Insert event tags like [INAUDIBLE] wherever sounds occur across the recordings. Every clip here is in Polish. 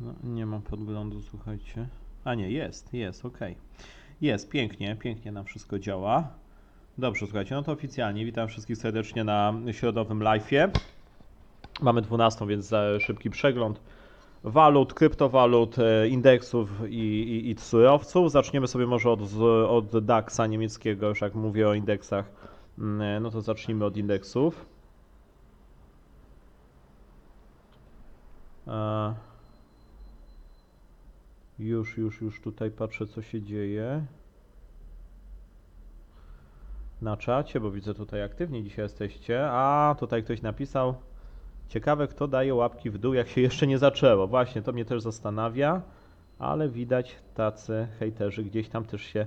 No, nie mam podglądu, słuchajcie. A nie, jest, jest, ok. Jest, pięknie, pięknie nam wszystko działa. Dobrze, słuchajcie, no to oficjalnie witam wszystkich serdecznie na środowym live'ie. Mamy 12, więc szybki przegląd walut, kryptowalut, e, indeksów i, i, i surowców. Zaczniemy sobie może od, od DAX-a niemieckiego, już jak mówię o indeksach, mm, e, no to zacznijmy od indeksów. E, Już, już, już tutaj patrzę, co się dzieje. Na czacie, bo widzę tutaj aktywnie dzisiaj jesteście. A, tutaj ktoś napisał. Ciekawe, kto daje łapki w dół, jak się jeszcze nie zaczęło. Właśnie, to mnie też zastanawia, ale widać tacy hejterzy gdzieś tam też się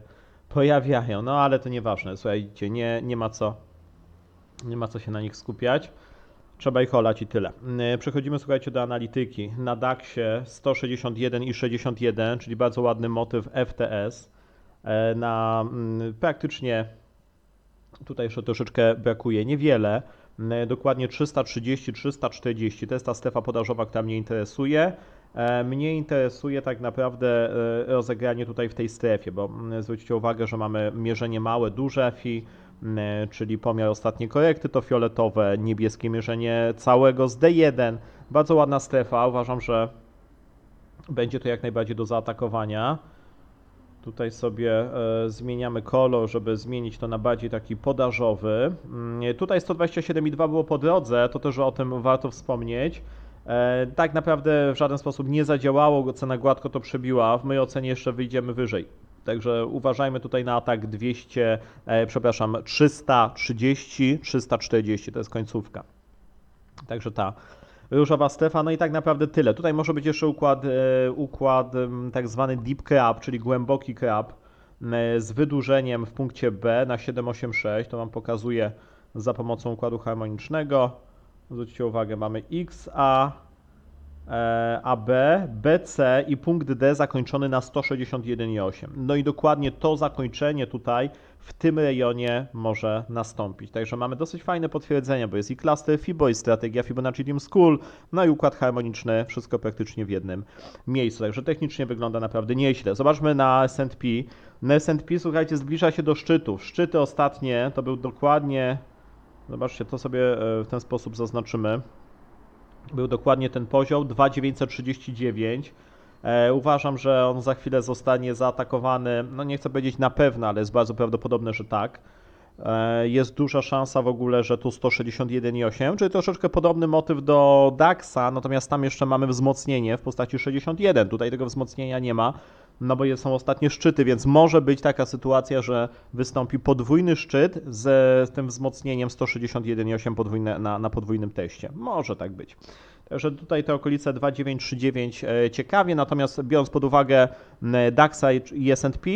pojawiają. No, ale to nieważne. Słuchajcie, nie, nie ma co nie ma co się na nich skupiać. Trzeba ich olać i tyle. Yy, Przechodzimy, słuchajcie, do analityki. Na DAX-ie 161 i 61, czyli bardzo ładny motyw FTS. E, Na mm, praktycznie tutaj jeszcze troszeczkę brakuje, niewiele. Mm, Dokładnie 330, 340. To jest ta strefa podażowa, która mnie interesuje. E, Mnie interesuje tak naprawdę e, rozegranie tutaj w tej strefie, bo mm, zwróćcie uwagę, że mamy mierzenie małe, duże FI, czyli pomiar ostatniej korekty to fioletowe, niebieskie mierzenie całego z D1. Bardzo ładna strefa, uważam, że będzie to jak najbardziej do zaatakowania. Tutaj sobie e, zmieniamy kolor, żeby zmienić to na bardziej taki podażowy. Mm, Tutaj 127,2 było po drodze, to też o tym warto wspomnieć. E, tak naprawdę w żaden sposób nie zadziałało, cena gładko to przebiła. W mojej ocenie jeszcze wyjdziemy wyżej. Także uważajmy tutaj na atak 200, e, przepraszam, 330, 340, to jest końcówka. Także ta różowa strefa, no i tak naprawdę tyle. Tutaj może być jeszcze układ, e, układ tak zwany deep crab, czyli głęboki crab z wydłużeniem w punkcie B na 786. To Wam pokazuję za pomocą układu harmonicznego. Zwróćcie uwagę, mamy XA, AB, BC i punkt D zakończony na 161,8. No i dokładnie to zakończenie tutaj w tym rejonie może nastąpić. Także mamy dosyć fajne potwierdzenia, bo jest i cluster FIBO, i strategia Fibonacci Dim School, no i układ harmoniczny, wszystko praktycznie w jednym miejscu. Także technicznie wygląda naprawdę nieźle. Zobaczmy na S&P. Na S&P, słuchajcie, zbliża się do szczytów. Szczyty ostatnie to był dokładnie, zobaczcie, to sobie e, w ten sposób zaznaczymy był dokładnie ten poziom 2,939. E, uważam, że on za chwilę zostanie zaatakowany. No nie chcę powiedzieć na pewno, ale jest bardzo prawdopodobne, że tak. E, jest duża szansa w ogóle, że tu 161,8, czyli troszeczkę podobny motyw do DAX-a, natomiast tam jeszcze mamy wzmocnienie w postaci 61. Tutaj tego wzmocnienia nie ma, no bo są ostatnie szczyty, więc może być taka sytuacja, że wystąpi podwójny szczyt z tym wzmocnieniem 161,8 podwójne, na, na podwójnym teście. Może tak być. Także tutaj te okolice 2939 e, ciekawie, natomiast biorąc pod uwagę DAX-a i i S&P,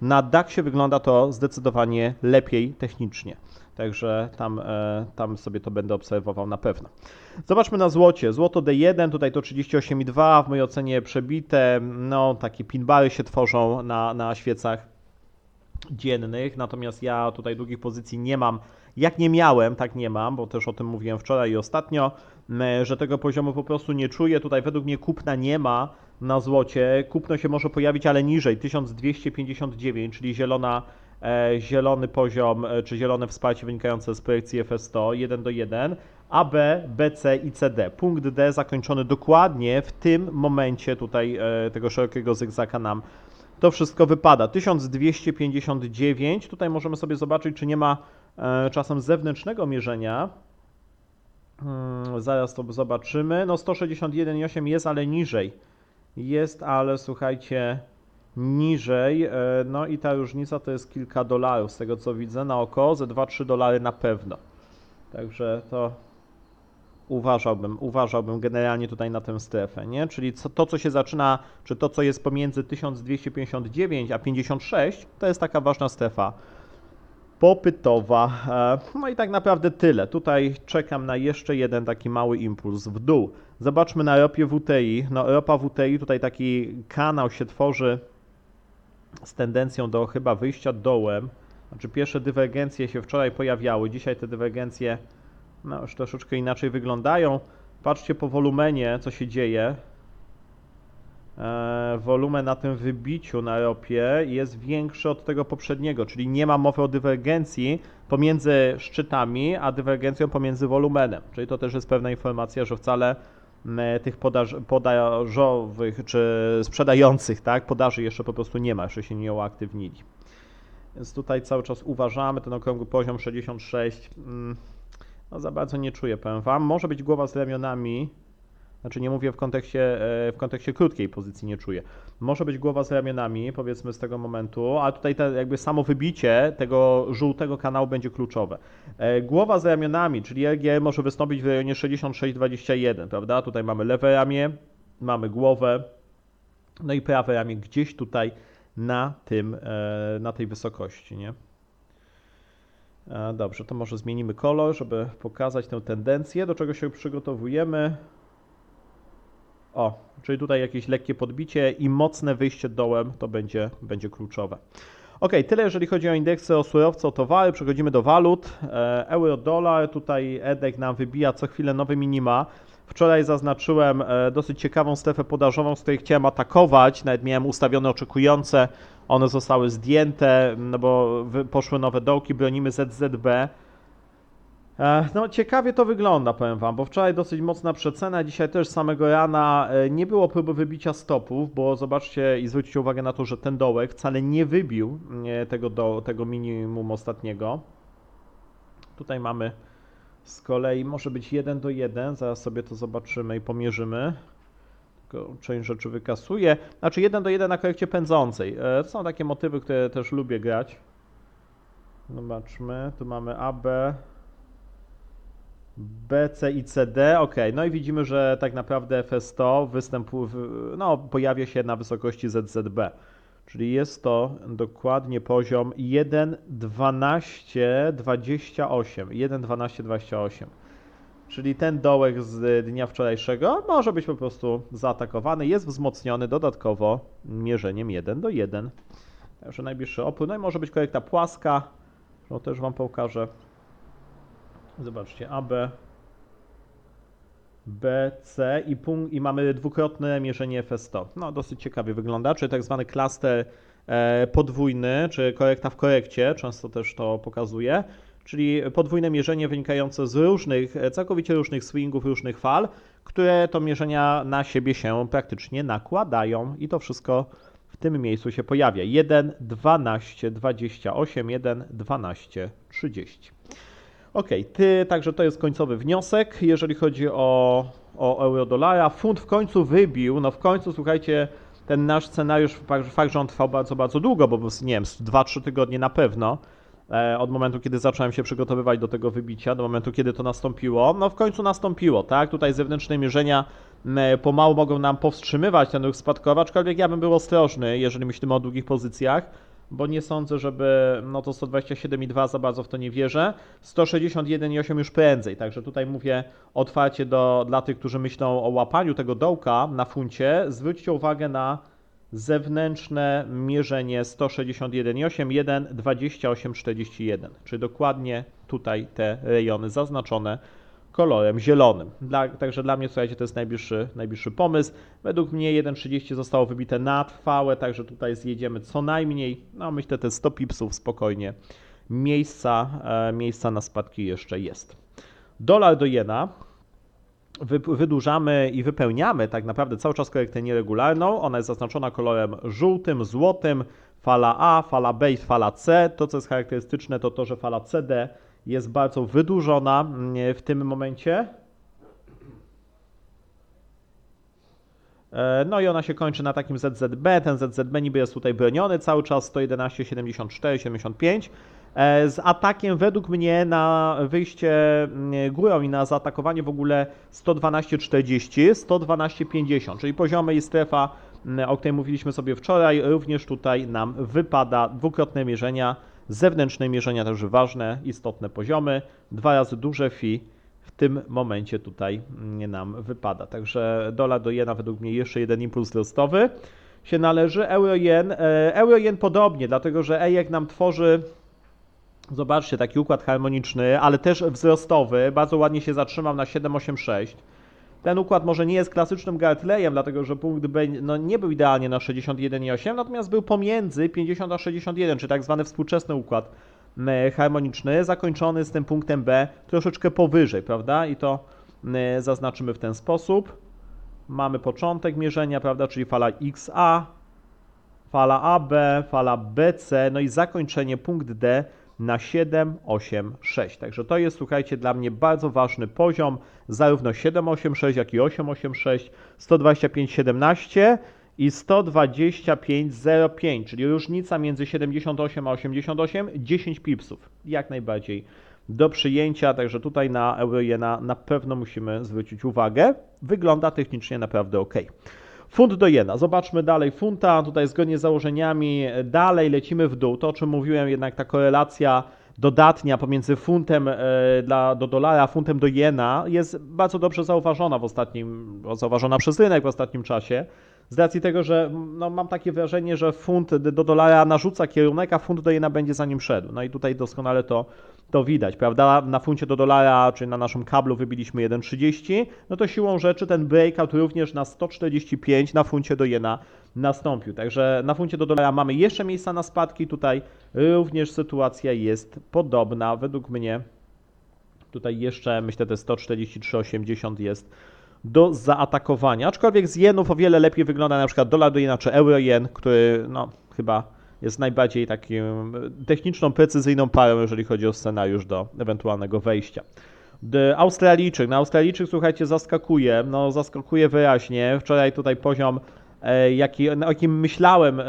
na DAX-ie wygląda to zdecydowanie lepiej technicznie. Także tam, e, tam sobie to będę obserwował na pewno. Zobaczmy na złocie. Złoto D1, tutaj to 38,2, w mojej ocenie przebite. No, takie pinbary się tworzą na, na świecach dziennych, natomiast ja tutaj długich pozycji nie mam. Jak nie miałem, tak nie mam, bo też o tym mówiłem wczoraj i ostatnio, że tego poziomu po prostu nie czuję. Tutaj według mnie kupna nie ma na złocie. Kupno się może pojawić, ale niżej 1259, czyli zielona, e, zielony poziom, e, czy zielone wsparcie wynikające z projekcji FS100 1 do 1. AB, BC i CD. Punkt D zakończony dokładnie w tym momencie tutaj e, tego szerokiego zygzaka nam to wszystko wypada. 1259. Tutaj możemy sobie zobaczyć, czy nie ma e, czasem zewnętrznego mierzenia. Hmm, zaraz to zobaczymy. No 161,8 jest, ale niżej. Jest, ale słuchajcie, niżej. E, no i ta różnica to jest kilka dolarów, z tego co widzę na oko, ze 2-3 dolary na pewno. Także to uważałbym, uważałbym generalnie tutaj na tę strefę, nie? Czyli co, to, co się zaczyna, czy to, co jest pomiędzy 1259 a 56, to jest taka ważna strefa popytowa. E, No i tak naprawdę tyle. Tutaj czekam na jeszcze jeden taki mały impuls w dół. Zobaczmy na ropie WTI. No ropa WTI, tutaj taki kanał się tworzy z tendencją do chyba wyjścia dołem. Znaczy pierwsze dywergencje się wczoraj pojawiały, dzisiaj te dywergencje no, już troszeczkę inaczej wyglądają. Patrzcie po wolumenie, co się dzieje. e, wolumen na tym wybiciu na ropie jest większy od tego poprzedniego, czyli nie ma mowy o dywergencji pomiędzy szczytami, a dywergencją pomiędzy wolumenem. Czyli to też jest pewna informacja, że wcale tych podaż, podażowych czy sprzedających tak, podaży jeszcze po prostu nie ma, jeszcze się nie uaktywnili. Więc tutaj cały czas uważamy, ten okrągły poziom 66, mm, no za bardzo nie czuję, powiem Wam. Może być głowa z ramionami, znaczy nie mówię w kontekście, e, w kontekście krótkiej pozycji, nie czuję. Może być głowa z ramionami, powiedzmy z tego momentu, a tutaj te, jakby samo wybicie tego żółtego kanału będzie kluczowe. E, Głowa z ramionami, czyli RG może wystąpić w rejonie 66-21, prawda? Tutaj mamy lewe ramię, mamy głowę, no i prawe ramię gdzieś tutaj na tym, e, na tej wysokości, nie? E, Dobrze, to może zmienimy kolor, żeby pokazać tę tendencję, do czego się przygotowujemy. O, czyli tutaj jakieś lekkie podbicie i mocne wyjście dołem to będzie, będzie kluczowe. Ok, tyle jeżeli chodzi o indeksy, o surowce, o towary. Przechodzimy do walut. E, Euro, dolar, tutaj EDEK nam wybija co chwilę nowe minima. Wczoraj zaznaczyłem e, dosyć ciekawą strefę podażową, z której chciałem atakować. Nawet miałem ustawione oczekujące. One zostały zdjęte, no bo poszły nowe dołki. Bronimy ZZB. E, No, ciekawie to wygląda, powiem Wam, bo wczoraj dosyć mocna przecena, dzisiaj też samego rana e, nie było próby wybicia stopów, bo zobaczcie i zwróćcie uwagę na to, że ten dołek wcale nie wybił e, tego, do, tego minimum ostatniego. Tutaj mamy z kolei, może być 1 do 1, zaraz sobie to zobaczymy i pomierzymy. Część rzeczy wykasuje. Znaczy 1 do 1 na korekcie pędzącej. E, To są takie motywy, które też lubię grać. Zobaczmy, tu mamy AB, B, C i CD, ok. No i widzimy, że tak naprawdę FS100 występuje, no, pojawia się na wysokości ZZB. Czyli jest to dokładnie poziom 1.12.28. 1.12.28. Czyli ten dołek z dnia wczorajszego może być po prostu zaatakowany. Jest wzmocniony dodatkowo mierzeniem 1 do 1. Także najbliższy opór. No i może być korekta płaska. To też Wam pokażę. Zobaczcie, AB, B, C i, i mamy dwukrotne mierzenie FS100. No, dosyć ciekawie wygląda, czy tak zwany klaster e, podwójny, czy korekta w korekcie, często też to pokazuje, czyli podwójne mierzenie wynikające z różnych, e, całkowicie różnych swingów, różnych fal, które to mierzenia na siebie się praktycznie nakładają i to wszystko w tym miejscu się pojawia. 1, 12, 28, 1, 12, 30. Ok, ty, także to jest końcowy wniosek, jeżeli chodzi o, o euro-dolara. Funt w końcu wybił, no w końcu, słuchajcie, ten nasz scenariusz, fakt, że on trwał bardzo, bardzo długo, bo nie wiem, z 2-3 tygodnie na pewno, od momentu, kiedy zacząłem się przygotowywać do tego wybicia, do momentu, kiedy to nastąpiło, no w końcu nastąpiło, tak? Tutaj zewnętrzne mierzenia pomału mogą nam powstrzymywać ten ruch spadkowy, aczkolwiek ja bym był ostrożny, jeżeli myślimy o długich pozycjach, bo nie sądzę, żeby no to 127,2 za bardzo w to nie wierzę. 161,8 już prędzej, także tutaj mówię otwarcie do, dla tych, którzy myślą o łapaniu tego dołka na funcie. Zwróćcie uwagę na zewnętrzne mierzenie 161,8, 1, 28,41, czyli dokładnie tutaj te rejony zaznaczone kolorem zielonym. Dla, także dla mnie, słuchajcie, to jest najbliższy, najbliższy pomysł. Według mnie 1,30 zostało wybite na trwałe, także tutaj zjedziemy co najmniej, no myślę te 100 pipsów spokojnie. Miejsca, e, miejsca na spadki jeszcze jest. Dolar do jena. Wy, wydłużamy i wypełniamy tak naprawdę cały czas korektę nieregularną. Ona jest zaznaczona kolorem żółtym, złotym. Fala A, fala B i fala C. To, co jest charakterystyczne, to to, że fala CD jest bardzo wydłużona mm, w tym momencie. E, No i ona się kończy na takim ZZB. Ten ZZB niby jest tutaj broniony cały czas 111,74, 75. E, Z atakiem według mnie na wyjście mm, górą i na zaatakowanie w ogóle 112,40, 112,50, czyli poziomy i strefa, mm, o której mówiliśmy sobie wczoraj, również tutaj nam wypada dwukrotne mierzenia, zewnętrzne mierzenia też ważne, istotne poziomy, dwa razy duże fi w tym momencie tutaj mm, nam wypada. Także dolar do jena według mnie jeszcze jeden impuls wzrostowy się należy. Euro-jen, e, euro-jen podobnie, dlatego że EJEK nam tworzy Zobaczcie, taki układ harmoniczny, ale też wzrostowy. Bardzo ładnie się zatrzymał na 786. Ten układ może nie jest klasycznym Gartleyem, dlatego że punkt B no, nie był idealnie na 61,8, natomiast był pomiędzy 50 a 61, czy tak zwany współczesny układ harmoniczny, zakończony z tym punktem B troszeczkę powyżej, prawda? I to zaznaczymy w ten sposób. Mamy początek mierzenia, prawda, czyli fala XA, fala AB, fala BC, no i zakończenie punkt D na 7, 8, 6. Także to jest, słuchajcie, dla mnie bardzo ważny poziom, zarówno 7, 8, 6, jak i 8, 8, 6, 125, 17 i 125, 05, czyli różnica między 78 a 88, 10 pipsów. Jak najbardziej do przyjęcia, także tutaj na Eurojena na pewno musimy zwrócić uwagę. Wygląda technicznie naprawdę ok. Funt do jena. Zobaczmy dalej funta. Tutaj zgodnie z założeniami dalej lecimy w dół. To, o czym mówiłem, jednak ta korelacja dodatnia pomiędzy funtem e, dla, do dolara, a funtem do jena jest bardzo dobrze zauważona w ostatnim, zauważona przez rynek w ostatnim czasie. Z racji tego, że no, mam takie wrażenie, że funt do dolara narzuca kierunek, a funt do jena będzie za nim szedł. No i tutaj doskonale to, to widać, prawda? Na funcie do dolara, czy na naszym kablu wybiliśmy 1,30, no to siłą rzeczy ten breakout również na 145 na funcie do jena nastąpił. Także na funcie do dolara mamy jeszcze miejsca na spadki, tutaj również sytuacja jest podobna według mnie. Tutaj jeszcze myślę te 143,80 jest do zaatakowania, aczkolwiek z jenów o wiele lepiej wygląda na przykład dolar do jena czy euro jen, który no chyba jest najbardziej takim techniczną, precyzyjną parą, jeżeli chodzi o scenariusz do ewentualnego wejścia. Australijczyk, no Australijczyk słuchajcie zaskakuje, no zaskakuje wyraźnie, wczoraj tutaj poziom e, jaki, o jakim myślałem, e,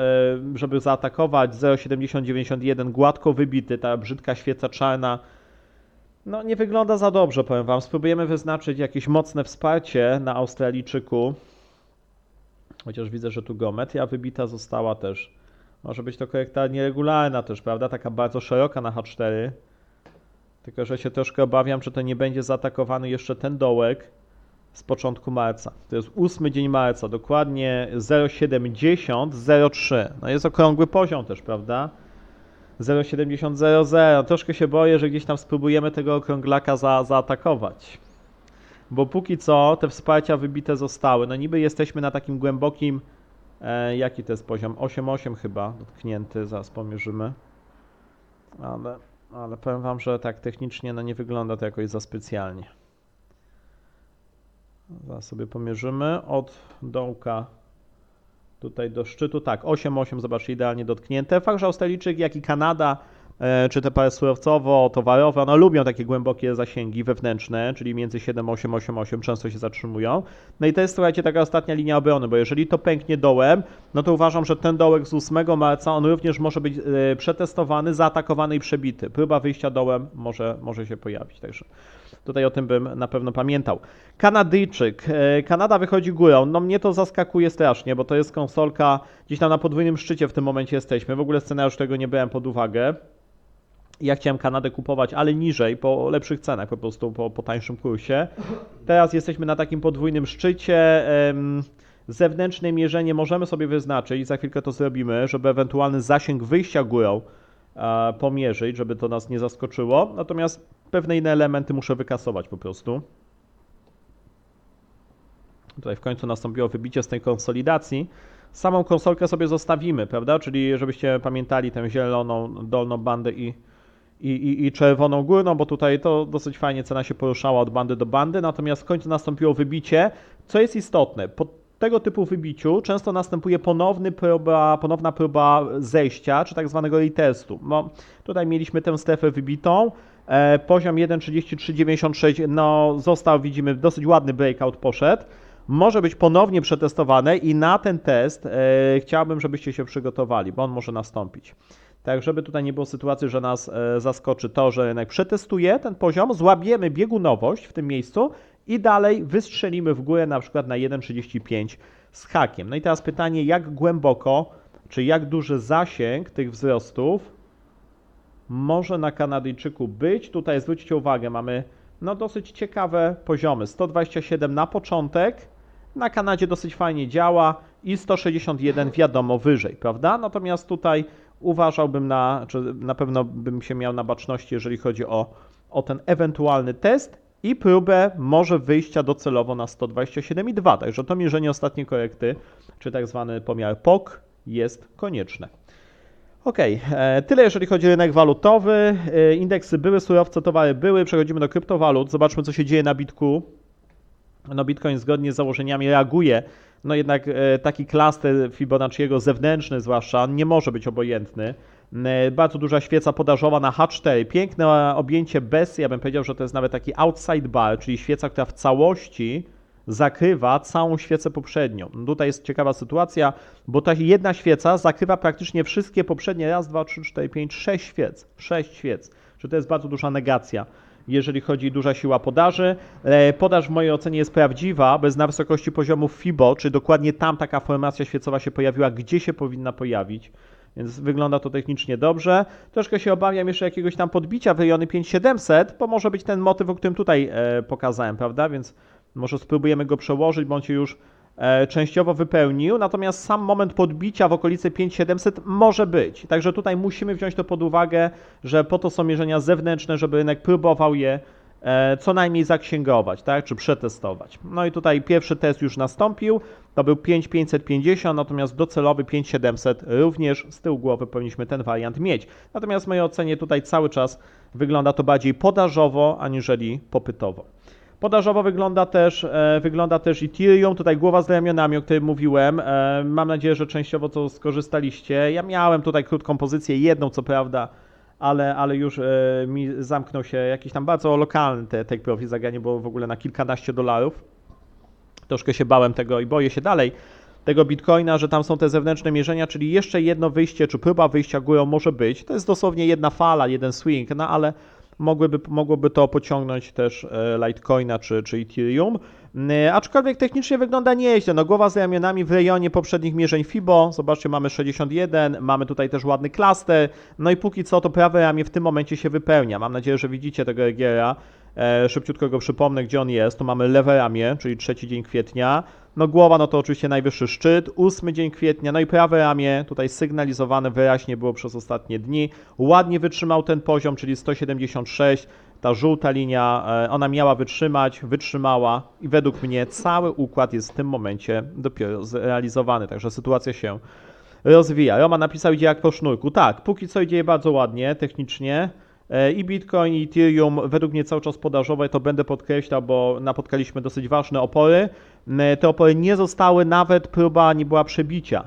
żeby zaatakować 0,7091 gładko wybity, ta brzydka świeca czarna no nie wygląda za dobrze, powiem Wam. Spróbujemy wyznaczyć jakieś mocne wsparcie na Australijczyku. Chociaż widzę, że tu geometria wybita została też. Może być to korekta nieregularna też, prawda? Taka bardzo szeroka na H4. Tylko, że się troszkę obawiam, że to nie będzie zaatakowany jeszcze ten dołek z początku marca. To jest ósmy dzień marca, dokładnie 0,7003. No jest okrągły poziom też, prawda? 0,7000. Troszkę się boję, że gdzieś tam spróbujemy tego okrąglaka za, zaatakować. Bo póki co te wsparcia wybite zostały. No niby jesteśmy na takim głębokim. E, jaki to jest poziom? 8,8 chyba dotknięty, zaraz pomierzymy. Ale, ale powiem Wam, że tak technicznie no nie wygląda to jakoś za specjalnie. Zaraz sobie pomierzymy od dołka tutaj do szczytu. Tak, 8,8 zobaczcie, idealnie dotknięte. Fakt, że Australijczyk, jak i Kanada, czy te surowcowo-towarowe, one lubią takie głębokie zasięgi wewnętrzne, czyli między 7, 8, 8, 8 często się zatrzymują. No i to jest, słuchajcie, taka ostatnia linia obrony, bo jeżeli to pęknie dołem, no to uważam, że ten dołek z 8 marca, on również może być e, przetestowany, zaatakowany i przebity. Próba wyjścia dołem może, może się pojawić, także tutaj o tym bym na pewno pamiętał. Kanadyjczyk. E, Kanada wychodzi górą. No mnie to zaskakuje strasznie, bo to jest konsolka gdzieś tam na podwójnym szczycie w tym momencie jesteśmy. W ogóle scenariusz tego nie brałem pod uwagę. Ja chciałem Kanadę kupować, ale niżej, po lepszych cenach, po prostu po, po tańszym kursie. Teraz jesteśmy na takim podwójnym szczycie. Zewnętrzne mierzenie możemy sobie wyznaczyć, za chwilkę to zrobimy, żeby ewentualny zasięg wyjścia górą pomierzyć, żeby to nas nie zaskoczyło. Natomiast pewne inne elementy muszę wykasować po prostu. Tutaj w końcu nastąpiło wybicie z tej konsolidacji. Samą konsolkę sobie zostawimy, prawda? Czyli żebyście pamiętali tę zieloną dolną bandę i, i, i, i czerwoną górną, bo tutaj to dosyć fajnie cena się poruszała od bandy do bandy, natomiast w końcu nastąpiło wybicie, co jest istotne. Po tego typu wybiciu często następuje ponowny próba, ponowna próba zejścia, czy tak zwanego retestu. No, tutaj mieliśmy tę strefę wybitą, e, poziom 1.3396 no, został, widzimy, dosyć ładny breakout poszedł. Może być ponownie przetestowane i na ten test e, chciałbym, żebyście się przygotowali, bo on może nastąpić. Tak, żeby tutaj nie było sytuacji, że nas e, zaskoczy to, że rynek przetestuje ten poziom, złapiemy biegunowość w tym miejscu i dalej wystrzelimy w górę na przykład na 1,35 z hakiem. No i teraz pytanie, jak głęboko, czy jak duży zasięg tych wzrostów może na Kanadyjczyku być? Tutaj zwróćcie uwagę, mamy no dosyć ciekawe poziomy. 127 na początek, na Kanadzie dosyć fajnie działa i 161 wiadomo wyżej, prawda? Natomiast tutaj uważałbym na, czy na pewno bym się miał na baczności, jeżeli chodzi o, o ten ewentualny test i próbę może wyjścia docelowo na 127,2. Także to mierzenie ostatniej korekty, czy tak zwany pomiar POK jest konieczne. Ok, tyle jeżeli chodzi o rynek walutowy. E, Indeksy były, surowce, towary były. Przechodzimy do kryptowalut. Zobaczmy, co się dzieje na Bitku. No, Bitcoin zgodnie z założeniami reaguje. No jednak e, taki klaster Fibonacciego zewnętrzny zwłaszcza nie może być obojętny. E, Bardzo duża świeca podażowa na H4. Piękne objęcie bez, ja bym powiedział, że to jest nawet taki outside bar, czyli świeca, która w całości zakrywa całą świecę poprzednią. No Tutaj jest ciekawa sytuacja, bo ta jedna świeca zakrywa praktycznie wszystkie poprzednie raz, dwa, trzy, cztery, pięć, sześć świec. Sześć świec. Czy to jest bardzo duża negacja, jeżeli chodzi duża siła podaży. E, Podaż w mojej ocenie jest prawdziwa, bez na wysokości poziomów FIBO, czy dokładnie tam taka formacja świecowa się pojawiła, gdzie się powinna pojawić. Więc wygląda to technicznie dobrze. Troszkę się obawiam jeszcze jakiegoś tam podbicia w rejony 5700, bo może być ten motyw, o którym tutaj e, pokazałem, prawda? Więc może spróbujemy go przełożyć, się już częściowo wypełnił, natomiast sam moment podbicia w okolicy 5700 może być. Także tutaj musimy wziąć to pod uwagę, że po to są mierzenia zewnętrzne, żeby rynek próbował je e, co najmniej zaksięgować, tak, czy przetestować. No i tutaj pierwszy test już nastąpił, to był 5550, natomiast docelowy 5700 również z tyłu głowy powinniśmy ten wariant mieć. Natomiast w mojej ocenie tutaj cały czas wygląda to bardziej podażowo, aniżeli popytowo. Podażowo wygląda też, e, wygląda też Ethereum, tutaj głowa z ramionami, o której mówiłem. E, mam nadzieję, że częściowo to skorzystaliście. Ja miałem tutaj krótką pozycję, jedną co prawda, ale, ale już e, mi zamknął się jakiś tam bardzo lokalny te take profit, zagranie było w ogóle na kilkanaście dolarów. Troszkę się bałem tego i boję się dalej tego Bitcoina, że tam są te zewnętrzne mierzenia, czyli jeszcze jedno wyjście, czy próba wyjścia górą może być. To jest dosłownie jedna fala, jeden swing, no ale mogłyby, mogłoby to pociągnąć też e, Litecoina czy, czy Ethereum. E, Aczkolwiek technicznie wygląda nieźle. No, głowa z ramionami w rejonie poprzednich mierzeń FIBO. Zobaczcie, mamy 61, mamy tutaj też ładny klaster. No i póki co to prawe ramię w tym momencie się wypełnia. Mam nadzieję, że widzicie tego Egiera. E, szybciutko go przypomnę, gdzie on jest. Tu mamy lewe ramię, czyli trzeci dzień kwietnia. No głowa, no to oczywiście najwyższy szczyt, ósmy dzień kwietnia, no i prawe ramię, tutaj sygnalizowane wyraźnie było przez ostatnie dni. Ładnie wytrzymał ten poziom, czyli 176, ta żółta linia, e, ona miała wytrzymać, wytrzymała i według mnie cały układ jest w tym momencie dopiero zrealizowany, także sytuacja się rozwija. Roman napisał, idzie jak po sznurku. Tak, póki co idzie bardzo ładnie, technicznie. E, I Bitcoin, i Ethereum według mnie cały czas podażowe, to będę podkreślał, bo napotkaliśmy dosyć ważne opory. E, Te opory nie zostały, nawet próba nie była przebicia.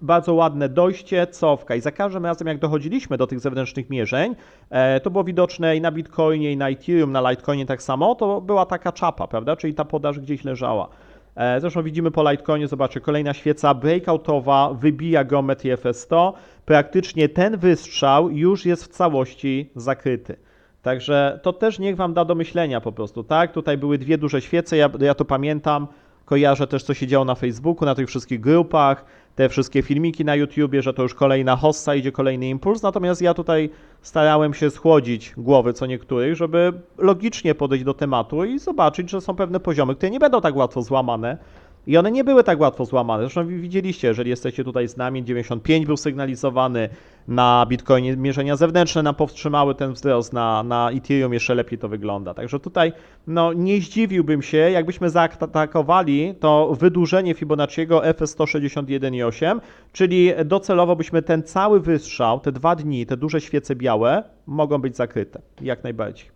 Bardzo ładne dojście, cofka i za każdym razem jak dochodziliśmy do tych zewnętrznych mierzeń, e, to było widoczne i na Bitcoinie, i na Ethereum, na Litecoinie tak samo, to była taka czapa, prawda, czyli ta podaż gdzieś leżała. E, Zresztą widzimy po Litecoinie, zobaczcie, kolejna świeca breakoutowa wybija geometrię FS100. Praktycznie ten wystrzał już jest w całości zakryty. Także to też niech Wam da do myślenia po prostu, tak? Tutaj były dwie duże świece, ja, ja to pamiętam, kojarzę też co się działo na Facebooku, na tych wszystkich grupach, te wszystkie filmiki na YouTubie, że to już kolejna hossa, idzie kolejny impuls, natomiast ja tutaj starałem się schłodzić głowy co niektórych, żeby logicznie podejść do tematu i zobaczyć, że są pewne poziomy, które nie będą tak łatwo złamane i one nie były tak łatwo złamane. Zresztą wi- widzieliście, jeżeli jesteście tutaj z nami, 95 był sygnalizowany na Bitcoinie, mierzenia zewnętrzne nam powstrzymały ten wzrost, na, na Ethereum jeszcze lepiej to wygląda. Także tutaj no, nie zdziwiłbym się, jakbyśmy zaatakowali to wydłużenie Fibonacciego FS 161,8, czyli docelowo byśmy ten cały wystrzał, te dwa dni, te duże świece białe mogą być zakryte, jak najbardziej.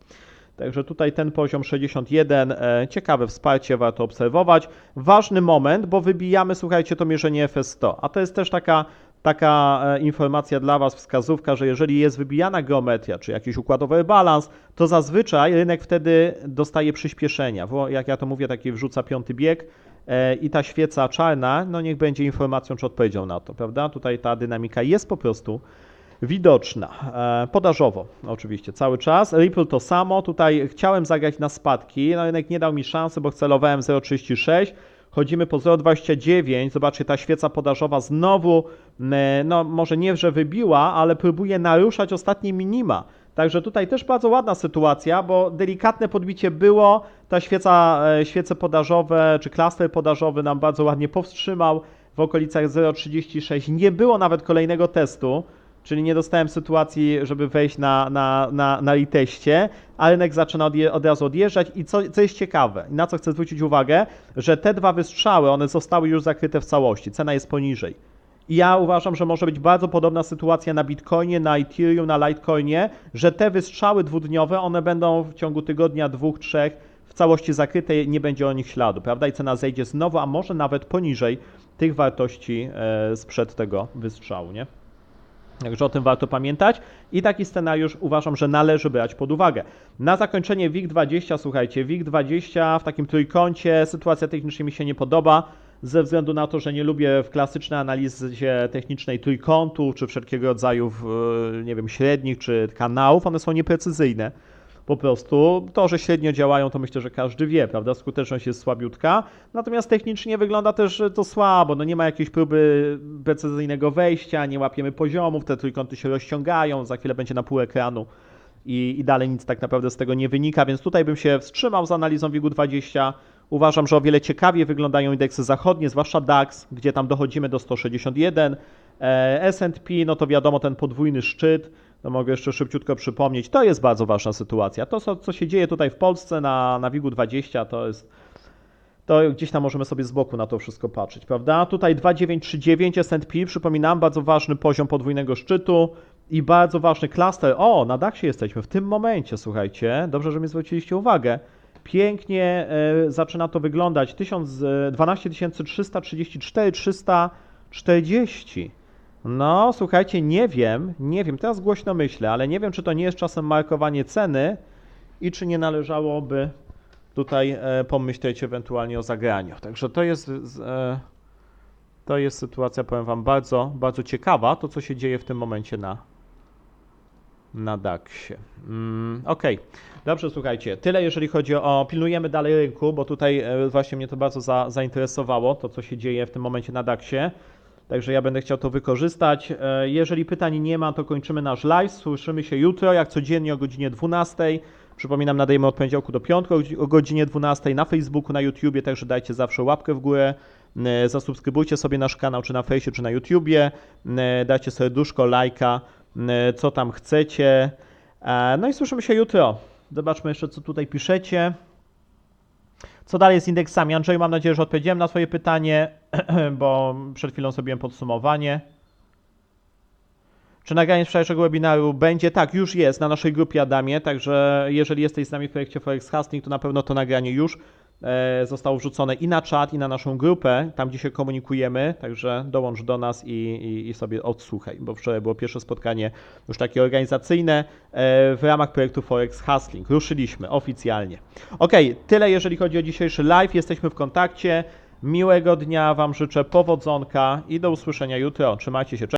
Także tutaj ten poziom 61, e, ciekawe wsparcie, warto obserwować. Ważny moment, bo wybijamy, słuchajcie, to mierzenie FS100, a to jest też taka, taka e, informacja dla Was, wskazówka, że jeżeli jest wybijana geometria, czy jakiś układowy balans, to zazwyczaj rynek wtedy dostaje przyspieszenia. Wo- Jak ja to mówię, taki wrzuca piąty bieg e, i ta świeca czarna, no niech będzie informacją czy odpowiedzią na to, prawda? Tutaj ta dynamika jest po prostu widoczna. E, Podażowo oczywiście cały czas. Ripple to samo. Tutaj chciałem zagrać na spadki. No rynek nie dał mi szansy, bo celowałem 0,36. Chodzimy po 0,29. Zobaczcie, ta świeca podażowa znowu, no może nie, że wybiła, ale próbuje naruszać ostatnie minima. Także tutaj też bardzo ładna sytuacja, bo delikatne podbicie było. Ta świeca, e, świece podażowe, czy klaster podażowy nam bardzo ładnie powstrzymał w okolicach 0,36. Nie było nawet kolejnego testu czyli nie dostałem sytuacji, żeby wejść na, na, na, na liteście, a rynek zaczyna odje, od razu odjeżdżać i co, co jest ciekawe, na co chcę zwrócić uwagę, że te dwa wystrzały, one zostały już zakryte w całości, cena jest poniżej. I ja uważam, że może być bardzo podobna sytuacja na Bitcoinie, na Ethereum, na Litecoinie, że te wystrzały dwudniowe, one będą w ciągu tygodnia, dwóch, trzech w całości zakryte, nie będzie o nich śladu, prawda? I cena zejdzie znowu, a może nawet poniżej tych wartości e, sprzed tego wystrzału, nie? Także o tym warto pamiętać i taki scenariusz uważam, że należy brać pod uwagę. Na zakończenie WIG20, słuchajcie, WIG20 w takim trójkącie, sytuacja technicznie mi się nie podoba, ze względu na to, że nie lubię w klasycznej analizie technicznej trójkątu, czy wszelkiego rodzaju, e, nie wiem, średnich, czy kanałów, one są nieprecyzyjne. Po prostu to, że średnio działają, to myślę, że każdy wie, prawda? Skuteczność jest słabiutka. Natomiast technicznie wygląda też to słabo. No nie ma jakiejś próby precyzyjnego wejścia, nie łapiemy poziomów, te trójkąty się rozciągają, za chwilę będzie na pół ekranu i, i dalej nic tak naprawdę z tego nie wynika, więc tutaj bym się wstrzymał z analizą WIG-20. Uważam, że o wiele ciekawiej wyglądają indeksy zachodnie, zwłaszcza DAX, gdzie tam dochodzimy do 161. E, S&P, no to wiadomo, ten podwójny szczyt, to mogę jeszcze szybciutko przypomnieć, to jest bardzo ważna sytuacja. To, co, co się dzieje tutaj w Polsce na, na WIG-20, to jest to gdzieś tam możemy sobie z boku na to wszystko patrzeć, prawda? Tutaj 2939 S&P, przypominam, bardzo ważny poziom podwójnego szczytu i bardzo ważny klaster. O, na DAXie jesteśmy w tym momencie, słuchajcie. Dobrze, że mi zwróciliście uwagę. Pięknie e, zaczyna to wyglądać. 1000, e, 12 334, 340. No, słuchajcie, nie wiem, nie wiem, teraz głośno myślę, ale nie wiem, czy to nie jest czasem markowanie ceny i czy nie należałoby tutaj e, pomyśleć ewentualnie o zagraniu. Także to jest, e, to jest sytuacja, powiem Wam, bardzo, bardzo ciekawa, to co się dzieje w tym momencie na, na DAX-ie. Mm, Okej, dobrze, słuchajcie, tyle jeżeli chodzi o, pilnujemy dalej rynku, bo tutaj e, właśnie mnie to bardzo za, zainteresowało, to co się dzieje w tym momencie na DAX-ie. Także ja będę chciał to wykorzystać. E, Jeżeli pytań nie ma, to kończymy nasz live. Słyszymy się jutro, jak codziennie o godzinie 12. Przypominam, nadajemy od poniedziałku do piątku o godzi- o godzinie 12 na Facebooku, na YouTubie, także dajcie zawsze łapkę w górę. E, Zasubskrybujcie sobie nasz kanał, czy na Fejsie, czy na YouTubie. E, Dajcie serduszko, lajka, e, co tam chcecie. No i słyszymy się jutro. Zobaczmy jeszcze, co tutaj piszecie. Co dalej z indeksami? Andrzeju, mam nadzieję, że odpowiedziałem na Twoje pytanie, [CLEARS THROAT] bo przed chwilą zrobiłem podsumowanie. Czy nagranie wczorajszego webinaru będzie? Tak, już jest na naszej grupie Adamie, także jeżeli jesteś z nami w projekcie Forex Hustling, to na pewno to nagranie już zostało wrzucone i na czat, i na naszą grupę, tam gdzie się komunikujemy, także dołącz do nas i, i, i sobie odsłuchaj, bo wczoraj było pierwsze spotkanie już takie organizacyjne e, w ramach projektu Forex Hustling. Ruszyliśmy oficjalnie. Ok, tyle jeżeli chodzi o dzisiejszy live, jesteśmy w kontakcie. Miłego dnia Wam życzę, powodzonka i do usłyszenia jutro. Trzymajcie się, cześć.